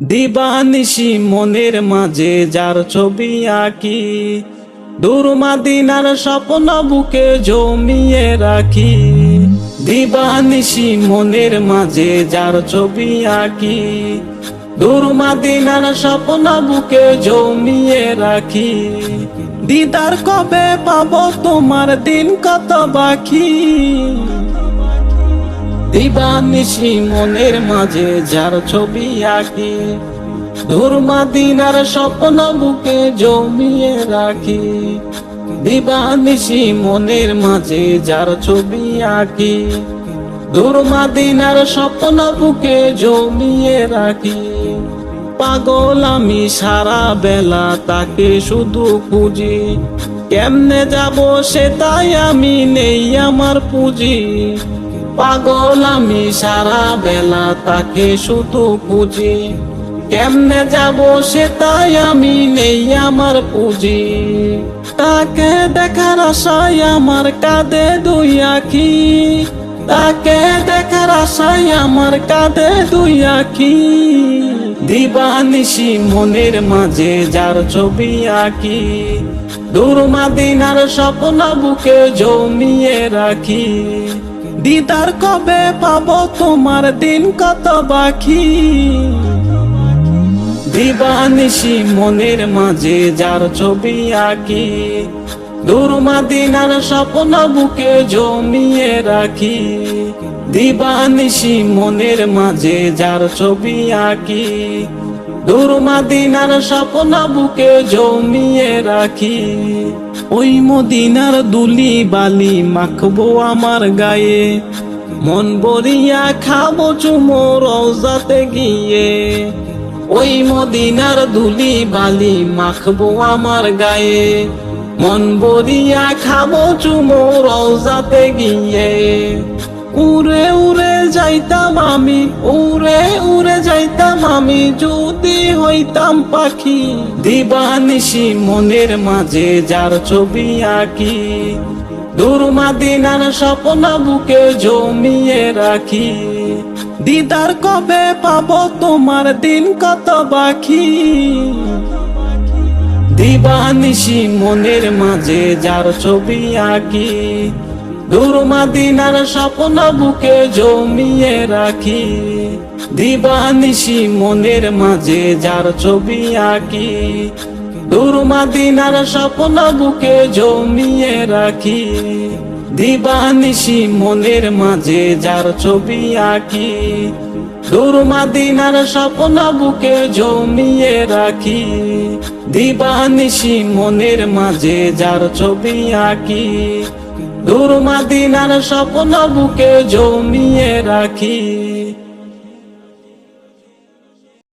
দিবানিশি মনের মাঝে যার ছবি আঁকি। দুর্মাদিনার স্বপ্ন বুকে জমিয়ে রাখি। দিবানিশি মনের মাঝে যার ছবি আঁকি। দুর্মাদিনার স্বপ্ন বুকে জমিয়ে রাখি। দিদার কবে পাবো তোমার দিন কত বাকি? দিবানিশি মনের মাঝে যার ছবি আঁকি। ধর্মা দিনার স্বপ্ন বুকে জমিয়ে রাখি। দিবানিশি মনের মাঝে যার ছবি আঁকি। ধর্মা দিনার স্বপ্ন বুকে জমিয়ে রাখি। পাগল আমি সারা বেলা তাকে শুধু খুঁজি। কেমনে যাব সে তাই আমি নেই আমার পুঁজি। পাগল আমি সারা বেলা তাকে শুধু খুঁজি কেমনে যাব সে তাই আমি নেই আমার পুঁজি। তাকে দেখার আশায় আমার কাঁদে দুই আখি। তাকে দেখার আশায় আমার কাঁদে দুই আখি। দিবানিশি মনের মাঝে যার ছবি আঁকি। দুর্মাদিনার স্বপ্ন বুকে জমিয়ে রাখি। দিদার কবে পাব তোমার দিন কত বাকি? দিবানিশি মনের মাঝে যার ছবি আঁকি দুর্মাদিনার স্বপ্ন বুকে জমিয়ে রাখি। দিবানিশি মনের মাঝে যার ছবি আঁকি দুর্মাদিনার স্বপ্ন বুকে জমিয়ে রাখি। ওই মদিনার দুলি বালি মাখবো আমার গায়ে। মন বরিয়া খাব চুমো রওজাতে গিয়ে। ওই মদিনার দুলি বালি মাখবো আমার গায়ে। মন বরিয়া খাব চুমো রওজাতে গিয়ে। উড়ে উড়ে যাইতাম আমি, উড়ে উড়ে যাইতাম আমি যদি হইতাম পাখি, দিবানিশি মনের মাঝে যার ছবি আঁকি। দুর্মাদিনার স্বপ্ন বুকে জমিয়ে রাখি। দিদার কবে পাব তোমার দিন কত বাকি? দিবানিশি মনের মাঝে যার ছবি আঁকি। দুর্মাদিনার স্বপ্ন বুকে জমিয়ে রাখি। দিবানিশি মনের মাঝে যার ছবি আঁকি। দুর্মাদিনার স্বপ্ন বুকে জমিয়ে রাখি। দিবানিশি মনের মাঝে যার ছবি আঁকি। দুর্মাদিনার স্বপ্ন বুকে জমিয়ে রাখি। দিবানিশি মনের মাঝে যার ছবি আঁকি। দুর্মাদিনার স্বপ্ন বুকে জমিয়ে রাখি।